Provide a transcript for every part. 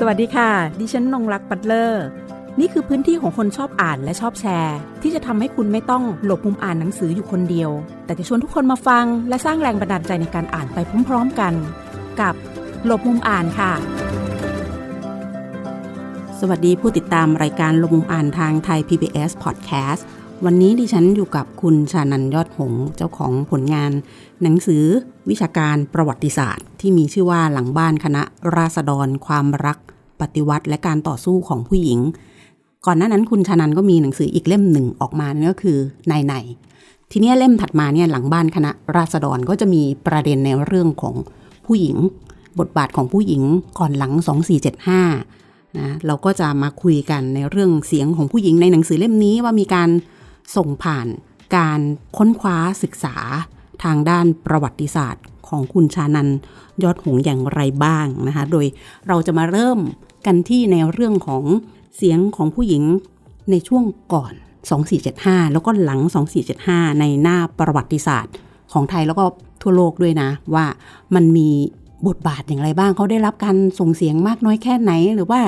สวัสดีค่ะ ดิฉันนงรักปัตเลอร์ นี่คือพื้นที่ของคนชอบอ่านและชอบแชร์ ที่จะทำให้คุณไม่ต้องหลบมุมอ่านหนังสืออยู่คนเดียว แต่จะชวนทุกคนมาฟัง และสร้างแรงบันดาลใจในการอ่านไปพร้อมๆกัน กับหลบมุมอ่านค่ะ สวัสดีผู้ติดตามรายการหลบมุมอ่านทางไทย PBS Podcast วันนี้ดิฉันอยู่กับคุณชานันยอด หงเจ้าของผลงาน หนังสือวิชาการประวัติศาสตร์ ที่มีชื่อว่าหลังบ้านคณะราษฎร ความรัก ปฏิวัติ และการต่อสู้ของผู้หญิง ก่อนหน้านั้นคุณชานันก็มีหนังสืออีกเล่มหนึ่งออกมานั่นก็คือในในทีนี้เล่มถัดมาเนี่ยหลังบ้านคณะราษฎรก็จะมีประเด็นในเรื่องของผู้หญิง บทบาทของผู้หญิงก่อนหลัง 2475นะเราก็จะมาคุยกันในเรื่องเสียงของผู้หญิงในหนังสือเล่มนี้ว่ามีการส่งผ่าน การค้นคว้าศึกษาทางด้านประวัติศาสตร์ของคุณชานันยอดหงอย่างไรบ้างนะคะ โดยเราจะมาเริ่มกันที่ในเรื่องของเสียงของผู้หญิงในช่วงก่อน 2475 แล้วก็หลัง 2475 ในหน้าประวัติศาสตร์ของไทยแล้วก็ทั่วโลกด้วยนะ ว่ามันมีบทบาทอย่างไรบ้างเขาได้รับการส่งเสียงมากน้อยแค่ไหนหรือว่า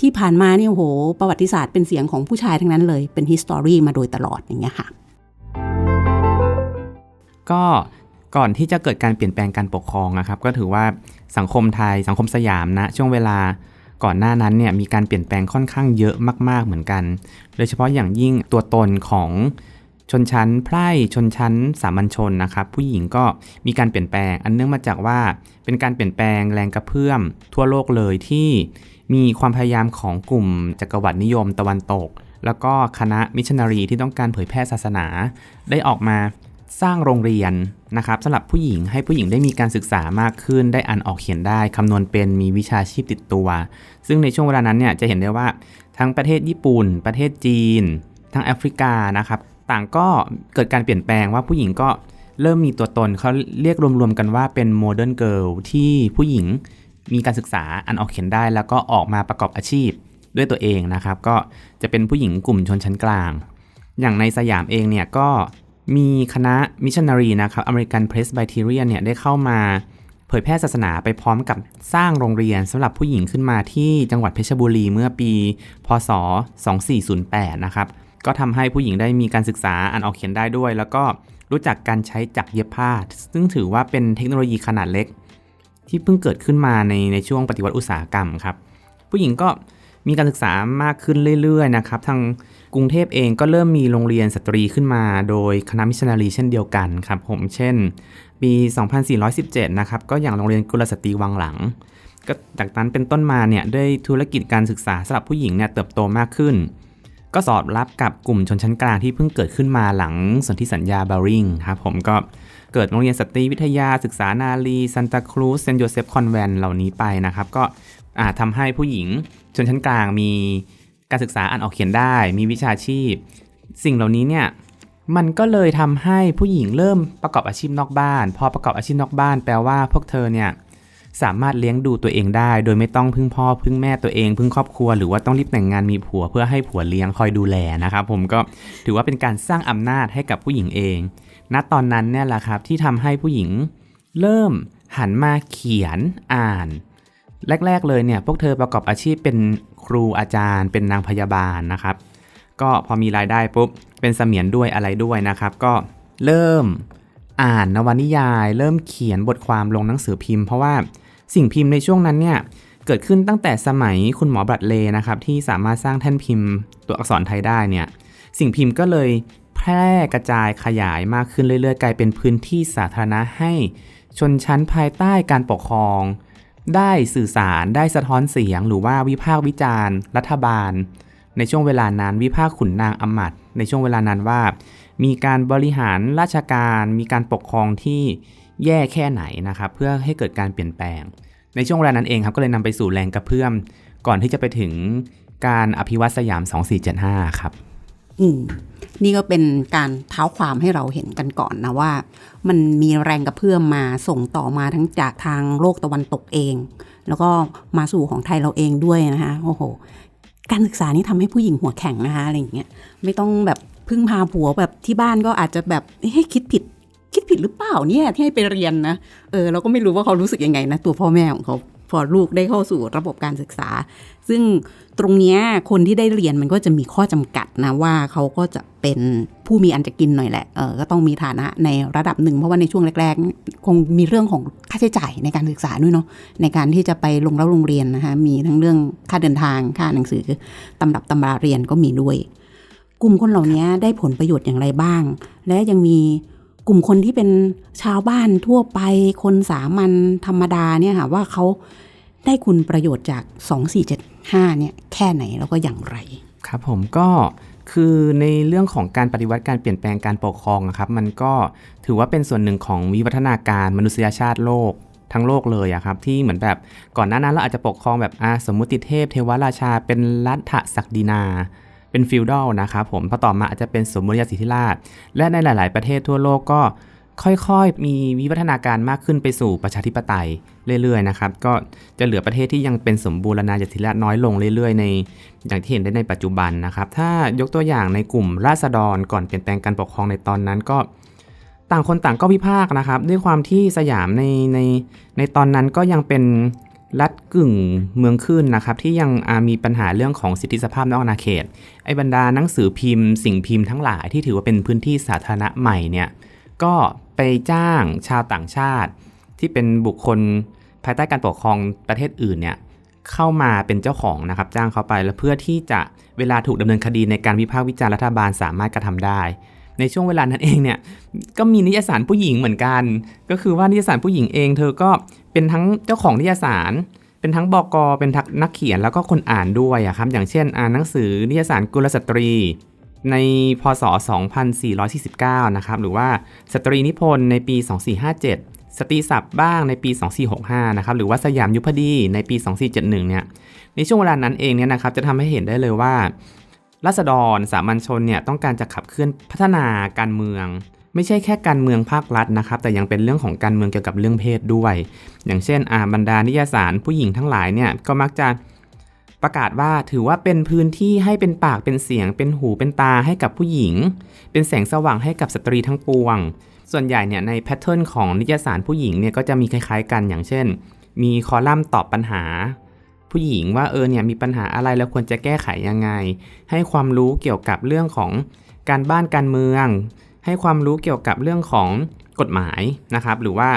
ที่ผ่านมาเนี่ยโอ้โหประวัติศาสตร์เป็นเสียงของผู้ชายทั้งนั้นเลยเป็น history มาโดยตลอดอย่างเงี้ยค่ะ ก็ก่อนที่จะเกิดการเปลี่ยนแปลงการปกครองนะครับ ก็ถือว่าสังคมไทยสังคมสยามนะช่วงเวลาก่อนหน้านั้นเนี่ยมีการเปลี่ยนแปลงค่อนข้างเยอะมาก ๆเหมือนกัน โดยเฉพาะอย่างยิ่งตัวตนของชนชั้นไพร่ชนชั้นสามัญชนนะครับผู้หญิงก็มีการเปลี่ยนแปลง อันเนื่องมาจากว่าเป็นการเปลี่ยนแปลงแรงกระเพื่อม ทั่วโลกเลยที่มีความพยายามของกลุ่มจักรวรรดินิยมตะวันตก แล้วก็คณะมิชชันนารีที่ต้องการเผยแพร่ศาสนา ได้ออกมา สร้างโรงเรียนนะครับสำหรับผู้หญิงให้ผู้หญิงได้มีการศึกษามากขึ้น ได้อ่านออกเขียนได้คำนวณเป็นมีวิชาชีพติดตัว ซึ่งในช่วงเวลานั้นเนี่ยจะเห็นได้ว่าทั้งประเทศญี่ปุ่น ประเทศจีน ทั้งแอฟริกานะครับต่างก็เกิดการเปลี่ยนแปลงว่าผู้หญิงก็เริ่มมีตัวตนเขาเรียกรวมๆกันว่าเป็นโมเดิร์นเกิลที่ผู้หญิงมีการศึกษาอ่านออกเขียนได้ แล้วก็ออกมาประกอบอาชีพด้วยตัวเองนะครับ ก็จะเป็นผู้หญิงกลุ่มชนชั้นกลาง อย่างในสยามเองเนี่ยก็ มีคณะมิชชันนารีนะครับอเมริกันเพรสไบเทเรียนเนี่ยได้เข้ามาเผยแพร่ศาสนาไปพร้อมกับสร้างโรงเรียนสำหรับผู้หญิงขึ้นมาที่จังหวัดเพชรบุรีเมื่อปี พศ 2408 นะครับ ก็ทำให้ผู้หญิงได้มีการศึกษาอ่านออกเขียนได้ด้วย แล้วก็รู้จักการใช้จักรเย็บผ้า ซึ่งถือว่าเป็นเทคโนโลยีขนาดเล็ก ที่เพิ่งเกิดขึ้นมาในในช่วงปฏิวัติอุตสาหกรรมครับ ผู้หญิงก็มีการศึกษามากขึ้นเรื่อยๆนะครับ ทาง กรุงเทพเองก็เริ่มมีโรงเรียนสตรีขึ้นมา โดยคณะมิชชันนารีเช่นเดียวกันครับผมเช่น ปี 2417 นะครับ ก็อย่างโรงเรียนกุลสตรีวังหลัง ก็จากนั้นเป็นต้นมาเนี่ยด้วยธุรกิจการศึกษาสำหรับผู้หญิงเนี่ยเติบโตมากขึ้น ก็สอดรับกับกลุ่มชนชั้นกลางที่เพิ่งเกิดขึ้นมาหลังสนธิสัญญาบาริงครับผมก็เกิดโรงเรียนสตรีวิทยาศึกษานารีซันตาครูซเซนโยเซฟคอนแวนเหล่านี้ไปนะครับก็อาจทำให้ผู้หญิงชนชั้นกลางมี การศึกษาอ่านออกเขียนได้ มีวิชาชีพ สิ่งเหล่านี้เนี่ยมันก็เลยทำให้ผู้หญิงเริ่มประกอบอาชีพนอกบ้าน พอประกอบอาชีพนอกบ้าน แปลว่าพวกเธอเนี่ยสามารถเลี้ยงดูตัวเองได้ โดยไม่ต้องพึ่งพ่อพึ่งแม่ตัวเอง พึ่งครอบครัว หรือว่าต้องรีบแต่งงานมีผัวเพื่อให้ผัวเลี้ยงคอยดูแลนะครับผมก็ถือว่าเป็นการสร้างอำนาจให้กับผู้หญิงเอง ณตอนนั้นเนี่ยแหละครับที่ทำให้ผู้หญิงเริ่มหันมาเขียนอ่าน แรก ๆ เลยเนี่ยพวกเธอประกอบอาชีพเป็นครูอาจารย์ เป็นนางพยาบาลนะครับ ก็พอมีรายได้ปุ๊บเป็นเสมียนด้วยอะไรด้วยนะครับ ก็เริ่มอ่านนวนิยาย เริ่มเขียนบทความลงหนังสือพิมพ์ เพราะว่าสิ่งพิมพ์ในช่วงนั้นเนี่ยเกิดขึ้นตั้งแต่สมัยคุณหมอบรัดเลนะครับที่สามารถสร้างแท่นพิมพ์ตัวอักษรไทยได้เนี่ยสิ่งพิมพ์ก็เลยแพร่กระจายขยายมากขึ้นเรื่อยๆ กลายเป็นพื้นที่สาธารณะให้ชนชั้นภายใต้การปกครอง ได้สื่อสารได้สะท้อนเสียง หรือว่าวิพากษ์วิจารณ์ รัฐบาล ในช่วงเวลานั้นวิพากษ์ขุนนางอำมาตย์ในช่วงเวลานั้นว่า มีการบริหารราชการ มีการปกครองที่แย่แค่ไหนนะครับ เพื่อให้เกิดการเปลี่ยนแปลง ในช่วงเวลานั้นเองครับก็เลยนำไปสู่แรงกระเพื่อม ก่อนที่จะไปถึงการอภิวัตสยาม 2475 ครับ อืม นี่ก็เป็นการเท้าความให้เราเห็นกันก่อนนะว่า มันมีแรงกระเพื่อมมาส่งต่อมาทั้งจากทางโลกตะวันตกเอง แล้วก็มาสู่ของไทยเราเองด้วยนะคะโอ้โห การศึกษานี่ทำให้ผู้หญิงหัวแข็งนะคะอะไรอย่างเงี้ยไม่ต้องแบบพึ่งพาผัวแบบที่บ้านก็อาจจะแบบให้คิดผิดคิดผิดหรือเปล่าเนี่ยที่ให้ไปเรียนนะเออเราก็ไม่รู้ว่าเขารู้สึกยังไงนะตัวพ่อแม่ของเขาพอลูกได้เข้าสู่ระบบการศึกษา ซึ่งตรงนี้คนที่ได้เรียนมันก็จะมีข้อจำกัดนะว่าเขาก็จะเป็นผู้มีอันจะกินหน่อยแหละเออก็ต้องมีฐานะในระดับหนึ่ง เพราะว่าในช่วงแรกๆ คงมีเรื่องของค่าใช้จ่ายในการศึกษาด้วยเนาะในการที่จะไปลงเล่าโรงเรียนนะคะมีทั้งเรื่องค่าเดินทางค่าหนังสือตำรับตำราเรียนก็มีด้วย กลุ่มคนเหล่านี้ได้ผลประโยชน์อย่างไรบ้าง และยังมีกลุ่มคนที่เป็นชาวบ้านทั่วไปคนสามัญธรรมดาเนี่ยค่ะว่าเขาได้คุณประโยชน์จาก 2475 เนี่ยแค่ไหนแล้วก็อย่างไร ครับผมก็คือในเรื่องของการปฏิวัติการเปลี่ยนแปลงการปกครองอะครับ มันก็ถือว่าเป็นส่วนหนึ่งของวิวัฒนาการมนุษยชาติโลกทั้งโลกเลยอะครับที่เหมือนแบบก่อนหน้านั้นเราอาจจะปกครองแบบอาสมมุติเทพเทวราชา เป็นรัฐศักดินา เป็นฟิวดอลนะครับผมพอต่อมาอาจจะเป็นสมมติสิทธิราช และในหลาย ๆ ประเทศทั่วโลกก็ ค่อยๆ มีวิวัฒนาการมากขึ้นไปสู่ประชาธิปไตยเรื่อยๆนะครับ ก็จะเหลือประเทศที่ยังเป็นสมบูรณาญาสิทธิราชน้อยลงเรื่อยๆ ในอย่างที่เห็นได้ในปัจจุบันนะครับ ถ้ายกตัวอย่างในกลุ่มราษฎรก่อนเปลี่ยนแปลงการปกครองในตอนนั้นก็ต่างคนต่างก็วิพากษ์นะครับ ด้วยความที่สยามในในในตอนนั้นก็ยังเป็นรัฐกึ่งเมืองขึ้นนะครับ ที่ยังมีปัญหาเรื่องของสิทธิสภาพนอกอาณาเขต ไอ้บรรดาหนังสือพิมพ์ สิ่งพิมพ์ทั้งหลายที่ถือว่าเป็นพื้นที่สาธารณะใหม่เนี่ย ก็ไปจ้างชาวต่างชาติ ที่เป็นบุคคลภายใต้การปกครองประเทศอื่นเนี่ยเข้ามาเป็นเจ้าของนะครับจ้างเขาไปแล้วเพื่อที่จะเวลาถูกดำเนินคดีในการวิพากษ์วิจารณ์รัฐบาลสามารถกระทำได้ ในช่วงเวลานั้นเองเนี่ยก็มีนิยสารผู้หญิงเหมือนกัน ก็คือว่านิยสารผู้หญิงเอง เธอก็เป็นทั้งเจ้าของนิยสาร เป็นทั้งบอกอเป็นทั้งนักเขียนแล้วก็คนอ่านด้วยอะครับอย่างเช่น อ่านหนังสือนิยสารกุลสตรี ในพศ 2449 นะครับ หรือว่าสตรีนิพนธ์ในปี 2457 สตรีศัพท์บ้างในปี 2465 นะครับ หรือว่าสยามยุพดีในปี 2471 เนี่ย ในช่วงเวลานั้นเองเนี่ยนะครับ จะทำให้เห็นได้เลยว่ารัษฎรสามัญชนเนี่ยต้องการจะขับเคลื่อนพัฒนาการเมือง ไม่ใช่แค่การเมืองภาครัฐนะครับ แต่ยังเป็นเรื่องของการเมืองเกี่ยวกับเรื่องเพศด้วย อย่างเช่นอาบรรดานิยสารผู้หญิงทั้งหลายเนี่ยก็มักจะ ประกาศว่าถือว่าเป็นพื้นที่ให้เป็นปากเป็นเสียง เป็นหูเป็นตาให้กับผู้หญิง เป็นแสงสว่างให้กับสตรีทั้งปวง ส่วนใหญ่เนี่ยในแพทเทิร์นของนิตยสารผู้หญิงเนี่ยก็จะมีคล้ายๆกันอย่างเช่น มีคอลัมน์ตอบปัญหา ผู้หญิงว่าเออเนี่ยมีปัญหาอะไรแล้วควรจะแก้ไขยังไง ให้ความรู้เกี่ยวกับเรื่องของการบ้านการเมือง ให้ความรู้เกี่ยวกับเรื่องของกฎหมายนะครับหรือว่า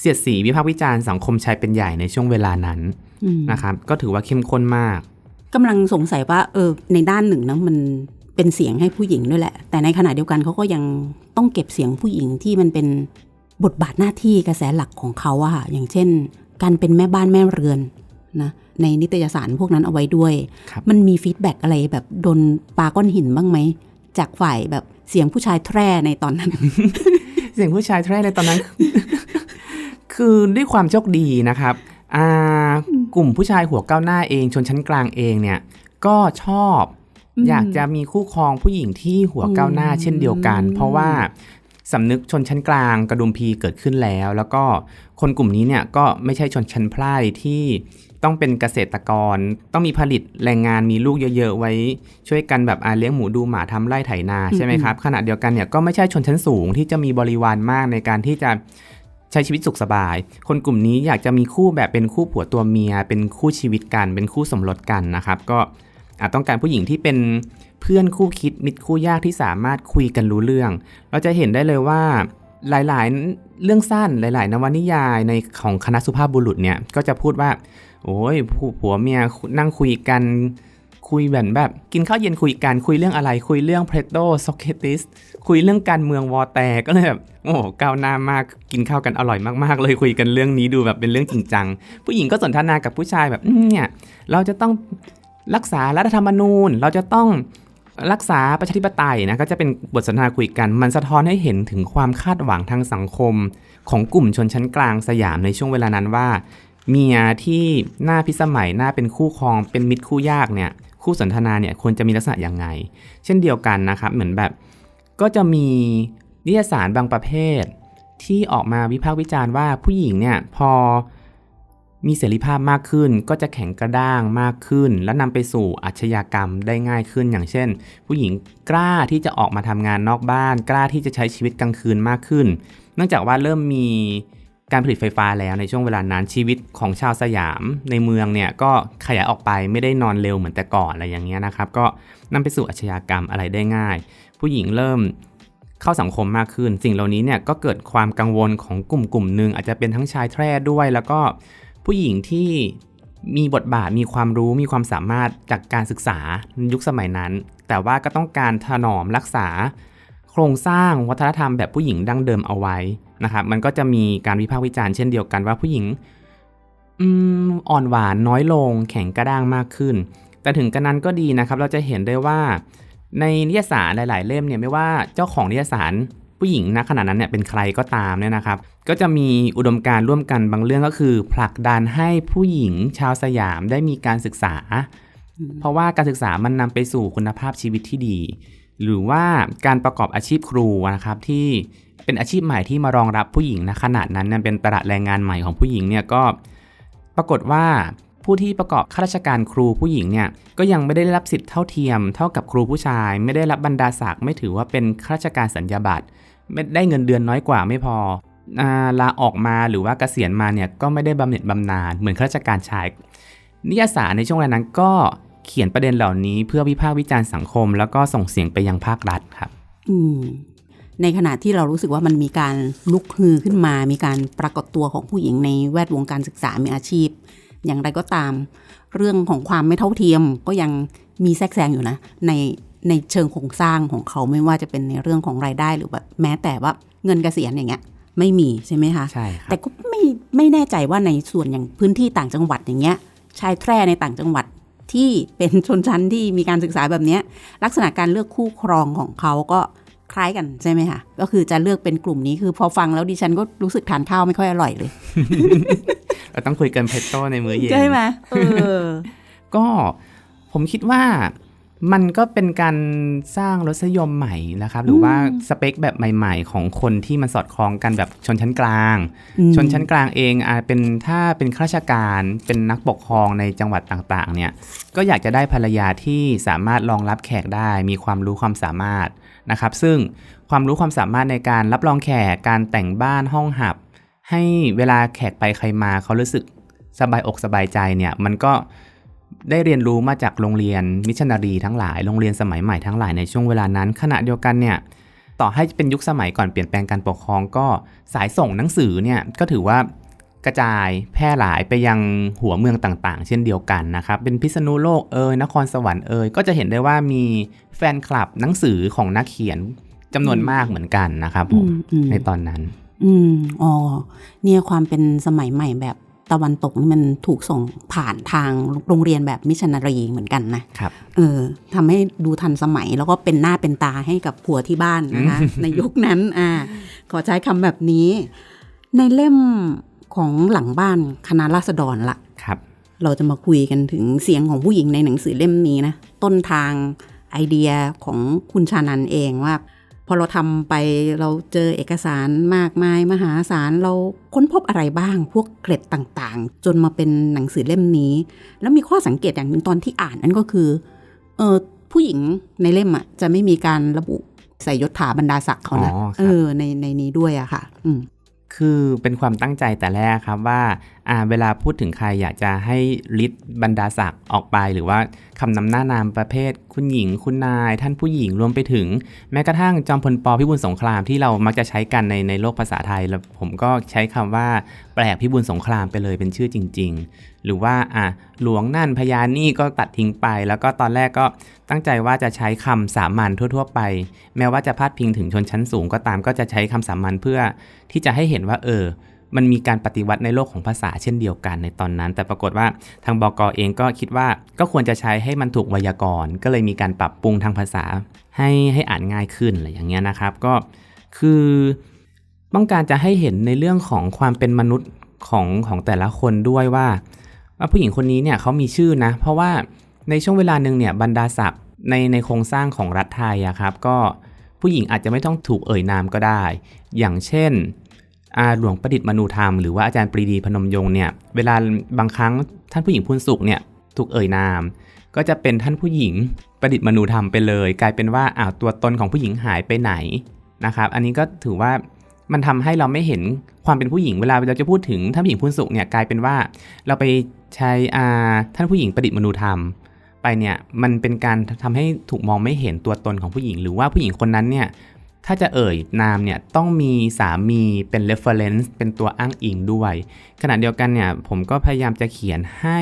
เสียดสีวิพากษ์วิจารณ์สังคมชายเป็นใหญ่ในช่วงเวลานั้นนะครับก็ถือว่าเข้มข้นมาก กำลังสงสัยว่าเออในด้านหนึ่งนะมันเป็นเสียงให้ผู้หญิงด้วยแหละ แต่ในขณะเดียวกันเขาก็ยังต้องเก็บเสียงผู้หญิงที่มันเป็นบทบาทหน้าที่กระแสหลักของเขาอะค่ะอย่างเช่น การเป็นแม่บ้านแม่เรือนนะในนิตยสารพวกนั้นเอาไว้ด้วยครับมันมีฟีดแบ็กอะไรแบบโดนปาก้อนหินบ้างไหม จากฝ่ายแบบเสียงผู้ชายแทร่ในตอนนั้น เสียงผู้ชายแทรกในตอนนั้น คือด้วยความโชคดีนะครับอ่า กลุ่มผู้ชายหัวก้าวหน้าเองชนชั้นกลางเองเนี่ย ก็ชอบอืมอยากจะมีคู่ครองผู้หญิงที่หัวก้าวหน้าอืมเช่นเดียวกัน เพราะว่าสำนึกชนชั้นกลางกระดุมพีเกิดขึ้นแล้ว แล้วก็คนกลุ่มนี้เนี่ยก็ไม่ใช่ชนชั้นไพร่ที่ต้องเป็นเกษตรกร ต้องมีผลิตแรงงานมีลูกเยอะๆไว้ ช่วยกันแบบอาเลี้ยงหมูดูหมาทำไร่ไถนาใช่ไหมครับขณะเดียวกันเนี่ยก็ไม่ใช่ชนชั้นสูงที่จะมีบริวารมากในการที่จะ ใช้ชีวิตสุขสบาย คนกลุ่มนี้อยากจะมีคู่แบบเป็นคู่ผัวตัวเมีย เป็นคู่ชีวิตกัน เป็นคู่สมรสกันนะครับ ก็อาจต้องการผู้หญิงที่เป็นเพื่อนคู่คิดมิตรคู่ยากที่สามารถคุยกันรู้เรื่อง เราจะเห็นได้เลยว่าหลายๆ เรื่องสั้นหลาย ๆ นวนิยายในของคณะสุภาพบุรุษเนี่ยก็จะพูดว่า โอ้ยผัวเมียนั่งคุยกัน คุยแบบแบบ กินข้าวเย็นคุยกันคุยเรื่องอะไร คุยเรื่องเพลโตโซเคติสคุยเรื่องการเมืองวอแตกก็เลยแบบโอ้ก้าวหน้ามากกินข้าวกันอร่อยมากๆ เลยคุยกันเรื่องนี้ดูแบบเป็นเรื่องจริงจัง ผู้หญิงก็สนทนากับผู้ชายแบบเนี่ยเราจะต้องรักษารัฐธรรมนูญ เราจะต้องรักษาประชาธิปไตยนะก็จะเป็นบทสนทนาคุยกัน มันสะท้อนให้เห็นถึงความคาดหวังทางสังคม ของกลุ่มชนชั้นกลางสยามในช่วงเวลานั้นว่าเมียที่หน้าพิสมัยหน้าเป็นคู่ครองเป็นมิตรคู่ยากเนี่ย คู่สนทนาเนี่ยควรจะมีลักษณะยังไง เช่นเดียวกันนะครับเหมือนแบบ ก็จะมีนิยสารบางประเภท ที่ออกมาวิพากษ์วิจารณ์ว่าผู้หญิงเนี่ยพอมีเสรีภาพมากขึ้น ก็จะแข็งกระด้างมากขึ้น และนำไปสู่อาชญากรรมได้ง่ายขึ้น อย่างเช่น ผู้หญิงกล้าที่จะออกมาทำงานนอกบ้าน กล้าที่จะใช้ชีวิตกลางคืนมากขึ้น เนื่องจากว่าเริ่มมี การผลิตไฟฟ้าแล้วในช่วงเวลานั้นชีวิตของชาวสยามในเมืองเนี่ยก็ขยายออกไปไม่ได้นอนเร็วเหมือนแต่ก่อนอะไรอย่างเงี้ยนะครับ ก็นำไปสู่อาชญากรรมอะไรได้ง่าย ผู้หญิงเริ่มเข้าสังคมมากขึ้น สิ่งเหล่านี้เนี่ยก็เกิดความกังวลของกลุ่มกลุ่มหนึ่งอาจจะเป็นทั้งชายแทร่ด้วย แล้วก็ผู้หญิงที่มีบทบาทมีความรู้มีความสามารถจากการศึกษายุคสมัยนั้น แต่ว่าก็ต้องการถนอมรักษา โครงสร้างวัฒนธรรมแบบผู้หญิงดั้งเดิมเอาไว้ นะครับมันก็จะมีการวิพากษ์วิจารณ์เช่นเดียวกันว่าผู้หญิงอืมอ่อนหวานน้อยลง แข็งกระด้างมากขึ้น แต่ถึงกระนั้นก็ดีนะครับ เราจะเห็นได้ว่าในนิยสารหลาย ๆ เล่มเนี่ยไม่ว่าเจ้าของนิยสารผู้หญิงณขณะนั้นเนี่ยเป็นใครก็ตามเนี่ยนะครับ ก็จะมีอุดมการณ์ร่วมกันบางเรื่องก็คือ ผลักดันให้ผู้หญิงชาวสยามได้มีการศึกษา เพราะว่าการศึกษามันนำไปสู่คุณภาพชีวิตที่ดี หรือว่าการประกอบอาชีพครูนะครับที่เป็นอาชีพใหม่ที่มารองรับผู้หญิงณขนาดนั้นเนี่ยเป็นตลาดแรงงานใหม่ของผู้หญิงเนี่ยก็ปรากฏว่าผู้ที่ประกอบข้าราชการครูผู้หญิงเนี่ยก็ยังไม่ได้รับสิทธิ์เท่าเทียม เท่ากับครูผู้ชาย ไม่ได้รับบรรดาศักดิ์ไม่ถือว่าเป็นข้าราชการสัญญาบัตรไม่ได้เงินเดือนน้อยกว่าไม่พออาลาออกมาหรือว่าเกษียณมาเนี่ยก็ไม่ได้บำเหน็จบำนาญเหมือนข้าราชการชาย นิยสารในช่วงเวลานั้นก็ เขียนประเด็นเหล่านี้เพื่อวิพากษ์วิจารณ์สังคม แล้วก็ส่งเสียงไปยังภาครัฐครับ อืมในขณะที่เรารู้สึกว่ามันมีการลุกฮือขึ้นมา มีการปรากฏตัวของผู้หญิงในแวดวงการศึกษามีอาชีพ อย่างไรก็ตาม เรื่องของความไม่เท่าเทียมก็ยังมีแทรกแซงอยู่นะ ในในเชิงโครงสร้างของเขาไม่ว่าจะเป็นในเรื่องของรายได้หรือแบบแม้แต่ว่าเงินเกษียณอย่างเงี้ยไม่มีใช่ไหมคะใช่ครับแต่ก็ไม่ไม่แน่ใจว่าในส่วนอย่างพื้นที่ต่างจังหวัดอย่างเงี้ยชายแทร่ในต่างจังหวัด ที่เป็นชนชั้นที่มีการศึกษาแบบเนี้ยลักษณะการเลือกคู่ครองของเขาก็คล้ายกันใช่ไหมคะก็คือจะเลือกเป็นกลุ่มนี้คือพอฟังแล้วดิฉันก็รู้สึกทานข้าวไม่ค่อยอร่อยเลยเราต้องคุยกันเพชโตในมื้อเย็นใช่ไหมเออก็ผมคิดว่า มันก็เป็นการสร้างรสนิยมใหม่นะครับ หรือว่าสเปคแบบใหม่ ๆ ของคนที่มันสอดคล้องกันแบบชนชั้นกลางอืมชนชั้นกลางเองอาจเป็นถ้าเป็นข้าราชการเป็นนักปกครองในจังหวัดต่างๆ เนี่ยก็อยากจะได้ภรรยาที่สามารถรองรับแขกได้ มีความรู้ความสามารถนะครับ ซึ่งความรู้ความสามารถในการรับรองแขกการแต่งบ้านห้องหับ ให้เวลาแขกไปใครมาเขารู้สึกสบายอกสบายใจเนี่ยมันก็ ได้เรียนรู้มาจากโรงเรียนมิชชันนารีทั้งหลาย โรงเรียนสมัยใหม่ทั้งหลายในช่วงเวลานั้น ขณะเดียวกันเนี่ย ต่อให้เป็นยุคสมัยก่อนเปลี่ยนแปลงการปกครองก็สายส่งหนังสือเนี่ยก็ถือว่ากระจายแพร่หลายไปยังหัวเมืองต่างๆ เช่นเดียวกันนะครับ เป็นพิษณุโลกเอยนครสวรรค์เอยก็จะเห็นได้ว่ามีแฟนคลับหนังสือของนักเขียนจำนวนมากเหมือนกันนะครับผมอืมอืมในตอนนั้น อืมอ๋อเนี่ยความเป็นสมัยใหม่แบบ ตะวันตกนี่มันถูกส่งผ่านทางโรงเรียนแบบมิชชันนารีเหมือนกันนะครับเออทำให้ดูทันสมัยแล้วก็เป็นหน้าเป็นตาให้กับผัวที่บ้านนะคะในยุคนั้นอ่าขอใช้คำแบบนี้ ในเล่มของหลังบ้านคณะราษฎรละครับ เราจะมาคุยกันถึงเสียงของผู้หญิงในหนังสือเล่มนี้นะ ต้นทางไอเดียของคุณชานันเองว่า พอเราทำไปเราเจอเอกสารมากมายมหาศาลเราค้นพบอะไรบ้าง พวกเกร็ดต่างๆ จนมาเป็นหนังสือเล่มนี้ แล้วมีข้อสังเกตอย่างหนึ่งตอนที่อ่านนั่นก็คือเออผู้หญิงในเล่มอะจะไม่มีการระบุใส่ยศถาบรรดาศักดิ์เขานะอ๋อครับเออในในนี้ด้วยอะค่ะ อืมคือเป็นความตั้งใจแต่แรกครับว่าอ่าเวลาพูดถึงใครอยากจะให้ลิสต์บรรดาศักดิ์ออกไป หรือว่าคำนำหน้านามประเภท คุณหญิง คุณนาย ท่านผู้หญิงรวมไปถึง แม้กระทั่งจอมพลปพิบูลสงครามที่เรามักจะใช้กันในในโลกภาษาไทยแล้วผมก็ใช้คำว่าแปลกพิบูลสงครามไปเลยเป็นชื่อจริง ๆ หรือว่าอะหลวงนั่นพญานี่ก็ตัดทิ้งไป แล้วก็ตอนแรกก็ตั้งใจว่าจะใช้คำสามัญทั่ว ๆ ไป แม้ว่าจะพาดพิงถึงชนชั้นสูงก็ตามก็จะใช้คำสามัญเพื่อที่จะให้เห็นว่าเออ มันมีการปฏิวัติในโลกของภาษาเช่นเดียวกันในตอนนั้น แต่ปรากฏว่าทางบกเองก็คิดว่าก็ควรจะใช้ให้มันถูกไวยากรณ์ ก็เลยมีการปรับปรุงทางภาษาให้ให้อ่านง่ายขึ้นอะไรอย่างเงี้ยนะครับ ก็คือต้องการจะให้เห็นในเรื่องของความเป็นมนุษย์ของของแต่ละคนด้วยว่า ว่าผู้หญิงคนนี้เนี่ยเขามีชื่อนะ เพราะว่าในช่วงเวลาหนึ่งเนี่ยบรรดาศักดิ์ในในโครงสร้างของรัฐไทยอะครับ ก็ผู้หญิงอาจจะไม่ต้องถูกเอ่ยนามก็ได้ อย่างเช่น หลวงประดิษฐ์มนูธรรมหรือว่าอาจารย์ปรีดีพนมยงค์เนี่ยเวลาบางครั้งท่านผู้หญิงพูนสุขเนี่ยถูกเอ่ยนาม ก็จะเป็นท่านผู้หญิงประดิษฐ์มนูธรรมไปเลย กลายเป็นว่าอ้าวตัวตนของผู้หญิงหายไปไหนนะครับอันนี้ก็ถือว่ามันทำให้เราไม่เห็นความเป็นผู้หญิงเวลาเราจะพูดถึงท่านผู้หญิงพูนสุขเนี่ยกลายเป็นว่า เราไปใช้อาท่านผู้หญิงประดิษฐ์มนูธรรมไปเนี่ยมันเป็นการทำให้ถูกมองไม่เห็นตัวตนของผู้หญิง หรือว่าผู้หญิงคนนั้นเนี่ย ถ้าจะเอ่ยนามเนี่ยต้องมีสามีเป็น reference เป็นตัวอ้างอิงด้วย ขณะเดียวกันเนี่ยผมก็พยายามจะเขียนให้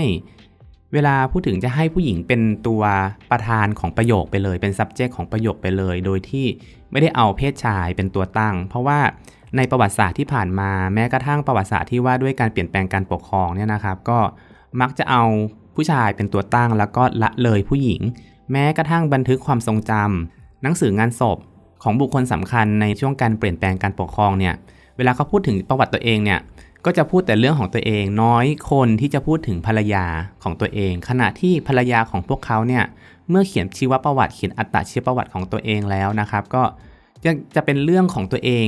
เวลาพูดถึงจะให้ผู้หญิงเป็นตัวประธานของประโยคไปเลย เป็น subject ของประโยคไปเลย โดยที่ไม่ได้เอาเพศชายเป็นตัวตั้ง เพราะว่าในประวัติศาสตร์ที่ผ่านมาแม้กระทั่งประวัติศาสตร์ที่ว่าด้วยการเปลี่ยนแปลงการปกครองเนี่ยนะครับ ก็มักจะเอาผู้ชายเป็นตัวตั้งแล้วก็ละเลยผู้หญิง แม้กระทั่งบันทึกความทรงจำหนังสืองานศพ ของบุคคลสำคัญในช่วงการเปลี่ยนแปลงการปกครองเนี่ย เวลาเขาพูดถึงประวัติตัวเองเนี่ย ก็จะพูดแต่เรื่องของตัวเอง น้อยคนที่จะพูดถึงภรรยาของตัวเอง ขณะที่ภรรยาของพวกเขาเนี่ย เมื่อเขียนชีวประวัติเขียนอัตชีวประวัติของตัวเองแล้วนะครับ ก็จะจะเป็นเรื่องของตัวเอง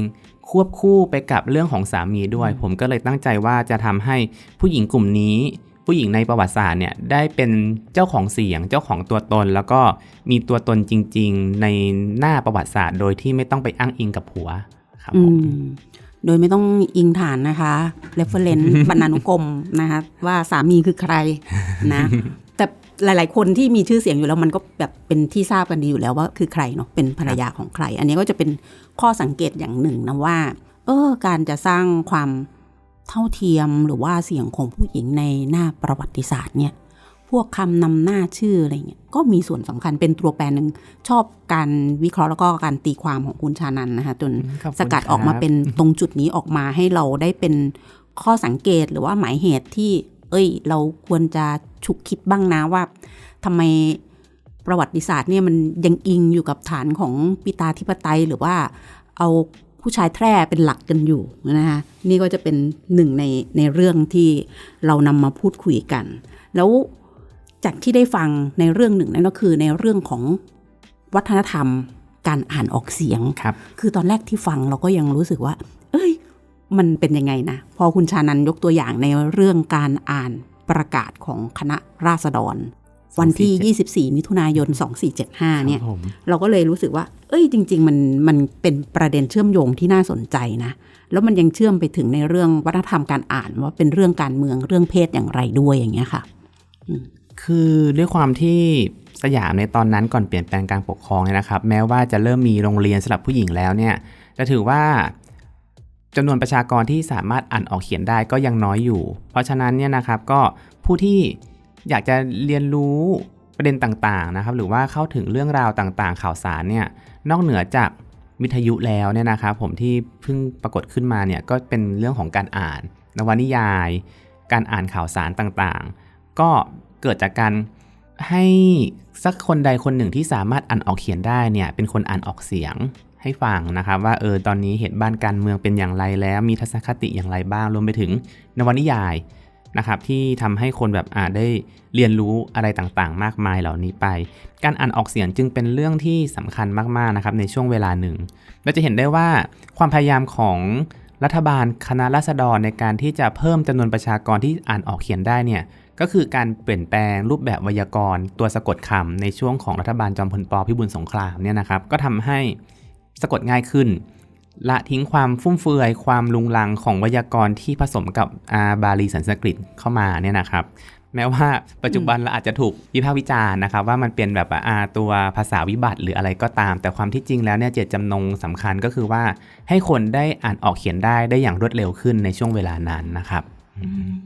ควบคู่ไปกับเรื่องของสามีด้วย ผมก็เลยตั้งใจว่าจะทำให้ผู้หญิงกลุ่มนี้ ผู้หญิงในประวัติศาสตร์เนี่ยได้เป็นเจ้าของเสียงเจ้าของตัวตน แล้วก็มีตัวตนจริง ๆ ในหน้าประวัติศาสตร์ โดยที่ไม่ต้องไปอ้างอิงกับผัวครับอืผมมโดยไม่ต้องอิงฐานนะคะ reference บรรณานุกรมนะคะว่าสามีคือใครนะแต่หลาย ๆ คนที่มีชื่อเสียงอยู่แล้วมันก็แบบเป็นที่ทราบกันดีอยู่แล้วว่าคือใครเนาะเป็นภรรยาของใคร อันนี้ก็จะเป็นข้อสังเกตอย่างหนึ่งนะว่า เออการจะสร้างความ เท่าเทียมหรือว่าเสียงของผู้หญิงในหน้าประวัติศาสตร์เนี่ยพวกคำนำหน้าชื่ออะไรเงี้ยก็มีส่วนสำคัญเป็นตัวแปรหนึ่งชอบการวิเคราะห์แล้วก็การตีความของคุณชานันนะคะจนสกัดออกมาเป็นตรงจุดนี้ออกมาให้เราได้เป็นข้อสังเกตหรือว่าหมายเหตุที่ เอ้ย เราควรจะฉุกคิดบ้างนะว่าทำไมประวัติศาสตร์เนี่ยมันยังอิงอยู่กับฐานของปิตาธิปไตยหรือว่าเอา ผู้ชายแทร่เป็นหลักกันอยู่นะคะนี่ก็จะเป็นหนึ่งในในเรื่องที่เรานำมาพูดคุยกัน แล้วจากที่ได้ฟังในเรื่องหนึ่งนั่นก็คือในเรื่องของวัฒนธรรมการอ่านออกเสียงครับคือตอนแรกที่ฟังเราก็ยังรู้สึกว่า เอ้ย มันเป็นยังไงนะ พอคุณชานันยกตัวอย่างในเรื่องการอ่านประกาศของคณะราษฎร วันที่ 24 มิถุนายน 2475 เนี่ยครับผมเราก็เลยรู้สึกว่า เอ้ยจริง ๆ มันมันเป็นประเด็นเชื่อมโยงที่น่าสนใจนะ แล้วมันยังเชื่อมไปถึงในเรื่องวัฒนธรรมการอ่านว่าเป็นเรื่องการเมืองเรื่องเพศอย่างไรด้วยอย่างเงี้ยค่ะคือด้วยความที่สยามในตอนนั้นก่อนเปลี่ยนแปลงการปกครองเนี่ยนะครับ แม้ว่าจะเริ่มมีโรงเรียนสำหรับผู้หญิงแล้วเนี่ยแต่ถือว่าจำนวนประชากรที่สามารถอ่านออกเขียนได้ก็ยังน้อยอยู่ เพราะฉะนั้นเนี่ยนะครับก็ผู้ที่ อยากจะเรียนรู้ประเด็นต่างๆนะครับ หรือว่าเข้าถึงเรื่องราวต่างๆ ข่าวสารเนี่ยนอกเหนือจากวิทยุแล้วเนี่ยนะครับผมที่เพิ่งปรากฏขึ้นมาเนี่ยก็เป็นเรื่องของการอ่านนวนิยาย การอ่านข่าวสารต่างๆ ก็เกิดจากการให้สักคนใดคนหนึ่งที่สามารถอ่านออกเขียนได้เนี่ยเป็นคนอ่านออกเสียงให้ฟังนะครับ ว่าเออตอนนี้เหตุบ้านการเมืองเป็นอย่างไรแล้วมีทัศนคติอย่างไรบ้างรวมไปถึงนวนิยาย นะครับที่ทำให้คนแบบอ่านได้เรียนรู้อะไรต่างๆ มากมายเหล่านี้ไป การอ่านออกเสียงจึงเป็นเรื่องที่สำคัญมากๆนะครับในช่วงเวลาหนึ่งเราจะเห็นได้ว่าความพยายามของรัฐบาลคณะราษฎรในการที่จะเพิ่มจำนวนประชากรที่อ่านออกเขียนได้เนี่ยก็คือการเปลี่ยนแปลงรูปแบบไวยากรณ์ ตัวสะกดคำในช่วงของรัฐบาลจอมพลปพิบูลสงครามเนี่ยนะครับก็ทำให้สะกดง่ายขึ้น ละทิ้งความฟุ่มเฟือยความลุงลังของไวยากรณ์ที่ผสมกับอาบาลีสันสกฤตเข้ามาเนี่ยนะครับแม้ว่าปัจจุบันเราอาจจะถูกวิพากษ์วิจารณ์นะครับ ว่ามันเป็นแบบอาตัวภาษาวิบัติหรืออะไรก็ตาม แต่ความที่จริงแล้วเนี่ยเจตจำนงสำคัญก็คือว่าให้คนได้อ่านออกเขียนได้ได้อย่างรวดเร็วขึ้นในช่วงเวลานั้นนะครับ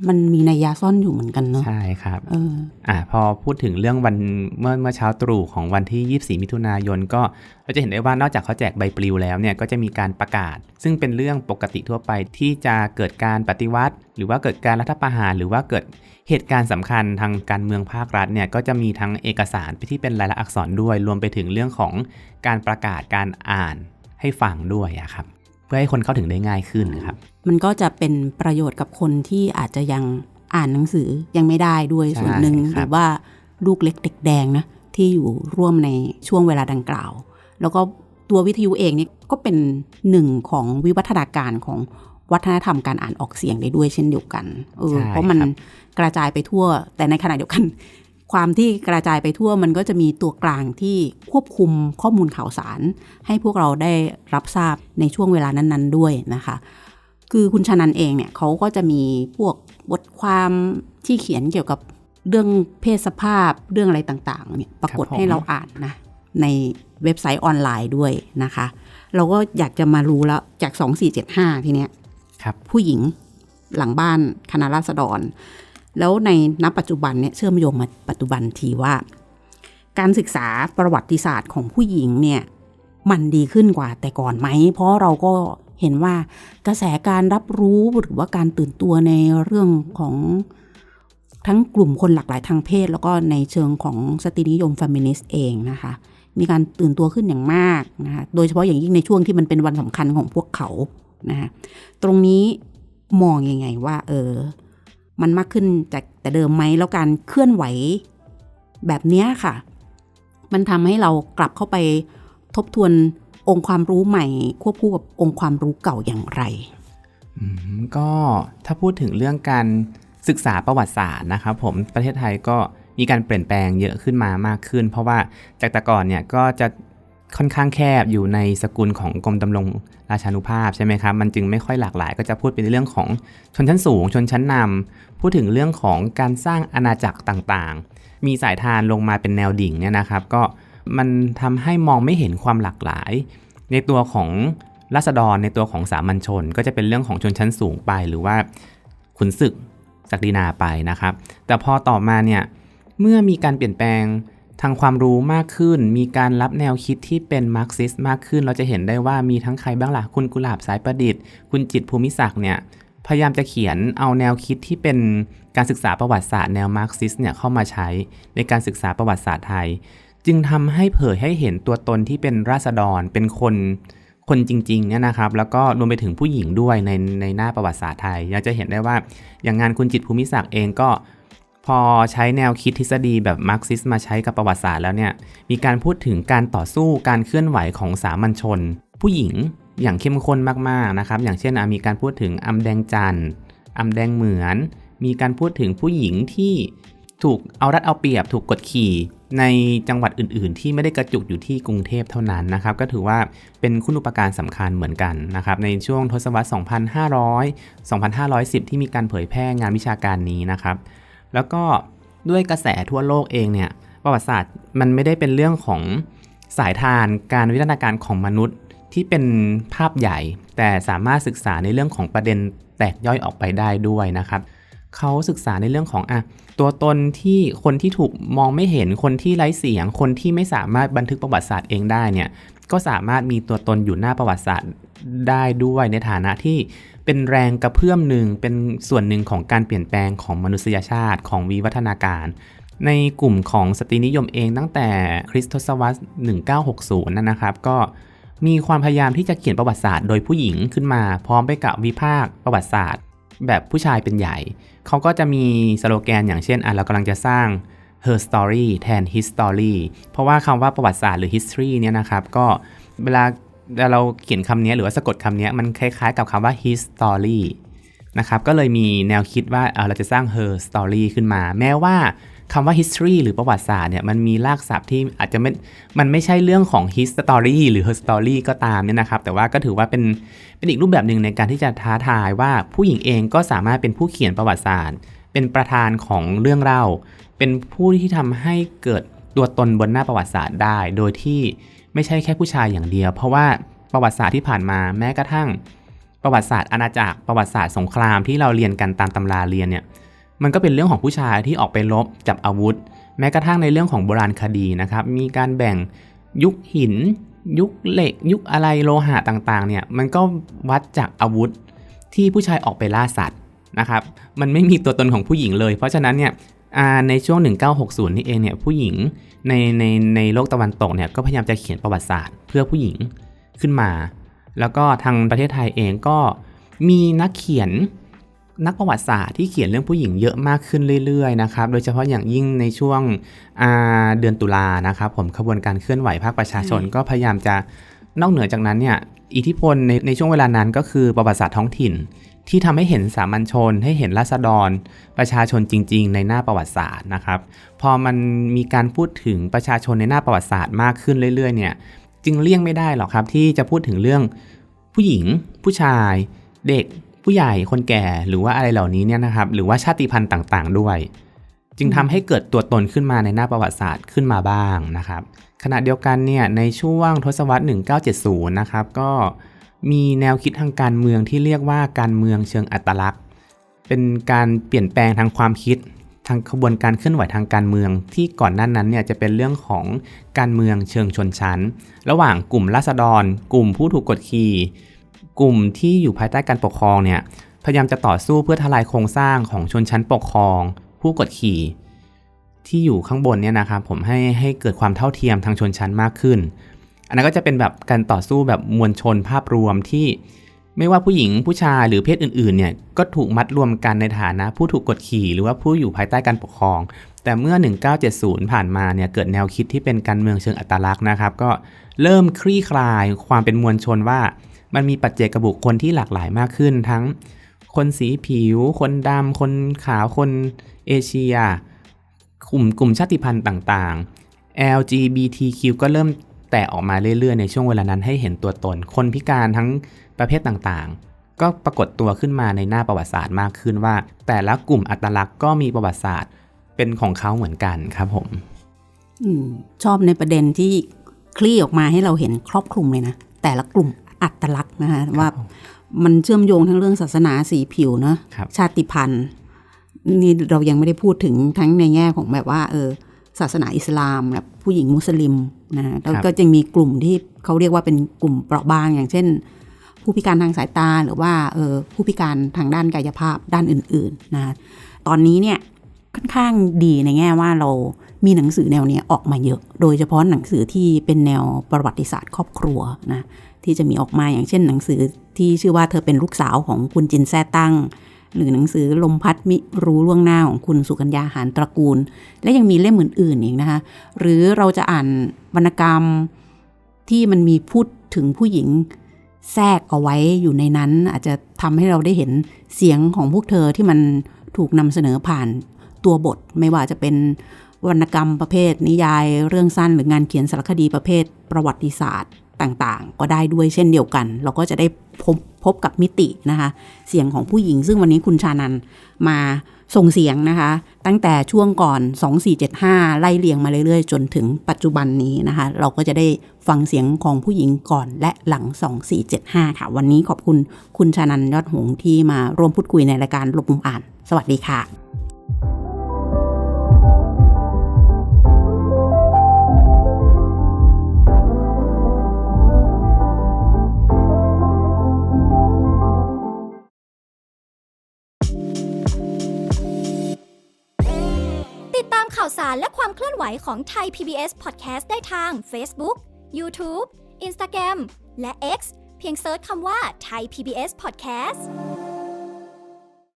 มันมีนัยยะซ่อนอยู่เหมือนกันเนอะใช่ครับเอออ่าพอพูดถึงเรื่องวันเมื่อเมื่อเช้าตรู่ของวันที่ 24 มิถุนายน ก็เราจะเห็นได้ว่านอกจากเขาแจกใบปลิวแล้วเนี่ยก็จะมีการประกาศ ซึ่งเป็นเรื่องปกติทั่วไปที่จะเกิดการปฏิวัติ หรือว่าเกิดการรัฐประหาร หรือว่าเกิดเหตุการณ์สำคัญทางการเมืองภาครัฐเนี่ยก็จะมีทั้งเอกสารที่เป็นลายลักษณ์อักษรด้วย รวมไปถึงเรื่องของการประกาศการอ่านให้ฟังด้วยอะครับ เพื่อให้คนเข้าถึงได้ง่ายขึ้นนะครับ มันก็จะเป็นประโยชน์กับคนที่อาจจะยังอ่านหนังสือยังไม่ได้ด้วยใช่ส่วนหนึ่งครับหรือว่าลูกเล็กเด็กแดงนะที่อยู่ร่วมในช่วงเวลาดังกล่าว แล้วก็ตัววิทยุเองนี่ก็เป็นหนึ่งของวิวัฒนาการของวัฒนธรรมการอ่านออกเสียงได้ด้วยเช่นเดียวกันเออใช่เพราะมันครับกระจายไปทั่ว แต่ในขณะเดียวกัน ความที่กระจายไปทั่วมันก็จะมีตัวกลางที่ควบคุมข้อมูลข่าวสาร ให้พวกเราได้รับทราบในช่วงเวลานั้น ๆ ด้วยนะคะ คือคุณชานันเองเนี่ยเขาก็จะมีพวกบทความที่เขียนเกี่ยวกับเรื่องเพศสภาพเรื่องอะไรต่างๆเนี่ยปรากฏครับผมให้เราอ่านนะในเว็บไซต์ออนไลน์ด้วยนะคะ เราก็อยากจะมารู้แล้วจาก 2475 ทีเนี้ยครับผู้หญิงหลังบ้านคณะราษฎร แล้วในณปัจจุบันเนี่ยเชื่อมโยงมาปัจจุบันทีว่า การศึกษาประวัติศาสตร์ของผู้หญิงเนี่ยมันดีขึ้นกว่าแต่ก่อนไหม เพราะเราก็เห็นว่ากระแสการรับรู้หรือว่าการตื่นตัวในเรื่องของทั้งกลุ่มคนหลากหลายทางเพศ แล้วก็ในเชิงของสตรีนิยมเฟมินิสต์เองนะคะ มีการตื่นตัวขึ้นอย่างมากนะคะโดยเฉพาะอย่างยิ่งในช่วงที่มันเป็นวันสำคัญของพวกเขานะคะตรงนี้มองยังไงว่า เออ มันมากขึ้นจากแต่เดิมไหมแล้วการเคลื่อนไหวแบบนี้ค่ะ มันทำให้เรากลับเข้าไปทบทวนองค์ความรู้ใหม่ ควบคู่กับองค์ความรู้เก่าอย่างไรก็ถ้าพูดถึงเรื่องการศึกษาประวัติศาสตร์นะครับผมประเทศไทยก็มีการเปลี่ยนแปลงเยอะขึ้นมามากขึ้น เพราะว่าจากแต่ก่อนเนี่ยก็จะ ค่อนข้างแคบอยู่ในสกุลของกรมดำรงราชานุภาพใช่ไหมครับ มันจึงไม่ค่อยหลากหลาย ก็จะพูดเป็นเรื่องของชนชั้นสูง ชนชั้นนำพูดถึงเรื่องของการสร้างอาณาจักรต่างๆ มีสายทานลงมาเป็นแนวดิ่งเนี่ยนะครับ ก็มันทำให้มองไม่เห็นความหลากหลาย ในตัวของรัษฎรในตัวของสามัญชน ก็จะเป็นเรื่องของชนชั้นสูงไป หรือว่าขุนศึกศักดินาไปนะครับ แต่พอต่อมาเนี่ยเมื่อมีการเปลี่ยนแปลง ทางความรู้มากขึ้น มีการรับแนวคิดที่เป็นมาร์กซิสต์มากขึ้น เราจะเห็นได้ว่ามีทั้งใครบ้างล่ะ คุณกุหลาบสายประดิษฐ์ คุณจิตภูมิศักดิ์เนี่ย พยายามจะเขียนเอาแนวคิดที่เป็นการศึกษาประวัติศาสตร์แนวมาร์กซิสต์เนี่ยเข้ามาใช้ในการศึกษาประวัติศาสตร์ไทย จึงทำให้เผยให้เห็นตัวตนที่เป็นราษฎร เป็นคนคนจริงๆเนี่ยนะครับ แล้วก็รวมไปถึงผู้หญิงด้วยในในหน้าประวัติศาสตร์ไทย อยากจะเห็นได้ว่าอย่างงานคุณจิตภูมิศักดิ์เองก็ พอใช้แนวคิดทฤษฎีแบบมาร์กซิสมาใช้กับประวัติศาสตร์แล้วเนี่ย มีการพูดถึงการต่อสู้การเคลื่อนไหวของสามัญชน ผู้หญิงอย่างเข้มข้นมากๆนะครับ อย่างเช่นมีการพูดถึงอำแดงจันทร์อำแดงเหมือน มีการพูดถึงผู้หญิงที่ถูกเอารัดเอาเปรียบถูกกดขี่ในจังหวัดอื่น ๆ ที่ไม่ได้กระจุกอยู่ที่กรุงเทพเท่านั้นนะครับ ก็ถือว่าเป็นคุณอุปการสำคัญเหมือนกันนะครับ ในช่วงทศวรรษ 2500 2510 ที่มีการเผยแพร่งานวิชาการนี้นะครับ แล้วก็ด้วยกระแสทั่วโลกเองเนี่ยประวัติศาสตร์มันไม่ได้เป็นเรื่องของสายทานการวิวัฒนาการของมนุษย์ที่เป็นภาพใหญ่ แต่สามารถศึกษาในเรื่องของประเด็นแตกย่อยออกไปได้ด้วยนะครับเขาศึกษาในเรื่องของอะตัวตนที่คนที่ถูกมองไม่เห็นคนที่ไร้เสียง คนที่ไม่สามารถบันทึกประวัติศาสตร์เองได้เนี่ยก็สามารถมีตัวตนอยู่หน้าประวัติศาสตร์ ได้ด้วยในฐานะที่เป็นแรงกระเพื่อมหนึ่งเป็นส่วนหนึ่งของการเปลี่ยนแปลงของมนุษยชาติของวิวัฒนาการ ในกลุ่มของสตรีนิยมเองตั้งแต่คริสตศตวรรษ 1960 นั่นนะครับ ก็มีความพยายามที่จะเขียนประวัติศาสตร์โดยผู้หญิงขึ้นมา พร้อมไปกับวิพากษ์ประวัติศาสตร์ แบบผู้ชายเป็นใหญ่ เขาก็จะมีสโลแกนอย่างเช่นอะเรากำลังจะสร้าง her story แทน his story เพราะว่าคำว่าประวัติศาสตร์หรือ history เนี่ยนะครับ ก็เวลา เวลาเราเขียนคำนี้หรือว่าสะกดคำนี้มันคล้ายๆ กับคำว่า his story นะครับก็เลยมีแนวคิดว่าเราจะสร้าง her story ขึ้นมา แม้ว่าคำว่า history หรือประวัติศาสตร์เนี่ยมันมีรากศัพท์ที่อาจจะไม่ มันไม่ใช่เรื่องของ his story หรือ her story ก็ตามเนี่ยนะครับ แต่ว่าก็ถือว่าเป็น เป็นอีกรูปแบบหนึ่งในการที่จะท้าทายว่าผู้หญิงเองก็สามารถเป็นผู้เขียนประวัติศาสตร์ เป็นประธานของเรื่องเล่า เป็นผู้ที่ทำให้เกิดตัวตนบนหน้าประวัติศาสตร์ได้ โดยที่ ไม่ใช่แค่ผู้ชายอย่างเดียว เพราะว่าประวัติศาสตร์ที่ผ่านมาแม้กระทั่ง ประวัติศาสตร์อาณาจักรประวัติศาสตร์สงครามที่เราเรียนกันตามตำราเรียนเนี่ยมันก็เป็นเรื่องของผู้ชายที่ออกไปรบจับอาวุธ แม้กระทั่งในเรื่องของโบราณคดีนะครับ มีการแบ่งยุคหิน ยุคเหล็ก ยุคอะไรโลหะต่างๆเนี่ยมันก็วัดจากอาวุธที่ผู้ชายออกไปล่าสัตว์นะครับมันไม่มีตัวตนของผู้หญิงเลย เพราะฉะนั้นเนี่ยอ่าในช่วง 1960 นี่เองเนี่ยผู้หญิงในในในโลกตะวันตกเนี่ยก็พยายามจะเขียนประวัติศาสตร์ เพื่อผู้หญิงขึ้นมา แล้วก็ทางประเทศไทยเองก็มีนักเขียนนักประวัติศาสตร์ที่เขียนเรื่องผู้หญิงเยอะมากขึ้นเรื่อยๆนะครับ โดยเฉพาะอย่างยิ่งในช่วงเดือนตุลานะครับ ผมขบวนการเคลื่อนไหวภาคประชาชนก็พยายามจะนอกเหนือจากนั้นเนี่ยอิทธิพลในในช่วงเวลานั้นก็คือประวัติศาสตร์ท้องถิ่น ที่ทำให้เห็นสามัญชน ให้เห็นราษฎร ประชาชนจริง ๆ ในหน้าประวัติศาสตร์นะครับ พอมันมีการพูดถึงประชาชนในหน้าประวัติศาสตร์มากขึ้นเรื่อยๆเนี่ยจึงเลี่ยงไม่ได้หรอกครับที่จะพูดถึงเรื่องผู้หญิง ผู้ชาย เด็ก ผู้ใหญ่คนแก่หรือว่าอะไรเหล่านี้เนี่ยนะครับ หรือว่าชาติพันธุ์ต่างๆ ด้วย จึงทำให้เกิดตัวตนขึ้นมาในหน้าประวัติศาสตร์ขึ้นมาบ้างนะครับ ขณะเดียวกันเนี่ยในช่วงทศวรรษ 1970 นะครับก็ มีแนวคิดทางการเมืองที่เรียกว่าการเมืองเชิงอัตลักษณ์ เป็นการเปลี่ยนแปลงทางความคิดทางขบวนการเคลื่อนไหวทางการเมือง ที่ก่อนหน้านั้นเนี่ยจะเป็นเรื่องของการเมืองเชิงชนชั้น ระหว่างกลุ่มราษฎร กลุ่มผู้ถูกกดขี่ กลุ่มที่อยู่ภายใต้การปกครองเนี่ยพยายามจะต่อสู้เพื่อทลายโครงสร้างของชนชั้นปกครอง ผู้กดขี่ที่อยู่ข้างบนเนี่ยนะครับผมให้ให้เกิดความเท่าเทียมทางชนชั้นมากขึ้น อันนั้นก็จะเป็นแบบการต่อสู้แบบมวลชนภาพรวมที่ไม่ว่าผู้หญิงผู้ชายหรือเพศอื่นๆเนี่ยก็ถูกมัดรวมกันในฐานะ ผู้ถูกกดขี่หรือว่าผู้อยู่ภายใต้การปกครอง แต่เมื่อ 1970 ผ่านมาเนี่ยเกิดแนวคิดที่เป็นการเมืองเชิงอัตลักษณ์นะครับ ก็เริ่มคลี่คลายความเป็นมวลชนว่า มันมีปัจเจกบุคคลที่หลากหลายมากขึ้น ทั้งคนสีผิว คนดำคนขาวคนเอเชียกลุ่มกลุ่มชาติพันธุ์ต่างๆ LGBTQ ก็เริ่ม แตกออกมาเรื่อยๆในช่วงเวลานั้นให้เห็นตัวตน คนพิการทั้งประเภทต่างๆ ก็ปรากฏตัวขึ้นมาในหน้าประวัติศาสตร์มากขึ้นว่า แต่ละกลุ่มอัตลักษณ์ก็มีประวัติศาสตร์เป็นของเขาเหมือนกันครับผมอืมชอบในประเด็นที่คลี่ออกมาให้เราเห็นครอบคลุมเลยนะ แต่ละกลุ่มอัตลักษณ์นะคะว่ามันเชื่อมโยงทั้งเรื่องศาสนาสีผิวเนอะครับชาติพันธุ์นี่เรายังไม่ได้พูดถึงทั้งในแง่ของแบบว่า เออ ศาสนาอิสลามแบบผู้หญิงมุสลิม นะฮะแล้วก็ยังมีกลุ่มที่เขาเรียกว่าเป็นกลุ่มเปราะบางอย่างเช่น ผู้พิการทางสายตาหรือว่าเออผู้พิการทางด้านกายภาพด้านอื่นๆนะตอนนี้เนี่ยค่อนข้างดีในแง่ว่าเรามีหนังสือแนวเนี้ยออกมาเยอะ โดยเฉพาะหนังสือที่เป็นแนวประวัติศาสตร์ครอบครัวนะที่จะมีออกมาอย่างเช่นหนังสือที่ชื่อว่าเธอเป็นลูกสาวของคุณจินแซ่ตั้ง หรือหนังสือลมพัดมิรู้ล่วงหน้าของคุณสุกัญญาหารตระกูล และยังมีเล่มอื่นๆอีกนะคะหรือเราจะอ่านวรรณกรรมที่มันมีพูดถึงผู้หญิงแทรกเอาไว้อยู่ในนั้น อาจจะทำให้เราได้เห็นเสียงของพวกเธอที่มันถูกนำเสนอผ่านตัวบท ไม่ว่าจะเป็นวรรณกรรมประเภท นิยายเรื่องสั้นหรืองานเขียนสารคดีประเภทประวัติศาสตร์ต่างๆ ก็ได้ด้วยเช่นเดียวกัน เราก็จะได้ พบพบกับมิตินะคะ เสียงของผู้หญิง ซึ่งวันนี้คุณชานันมาส่งเสียงนะคะ ตั้งแต่ช่วงก่อน 2475 ไล่เรียงมาเรื่อยๆ จนถึงปัจจุบันนี้นะคะ เราก็จะได้ฟังเสียงของผู้หญิงก่อนและหลัง 2475 ค่ะ วันนี้ขอบคุณคุณชานันยอดหงที่มาร่วมพูดคุยในรายการลบมุมอ่าน สวัสดีค่ะามข่าวสารและความเคลื่อนไหวของไทย PBS Podcast ได้ทาง Facebook, YouTube, Instagram และ X เพียงเซิร์ชคำว่าไทย PBS Podcast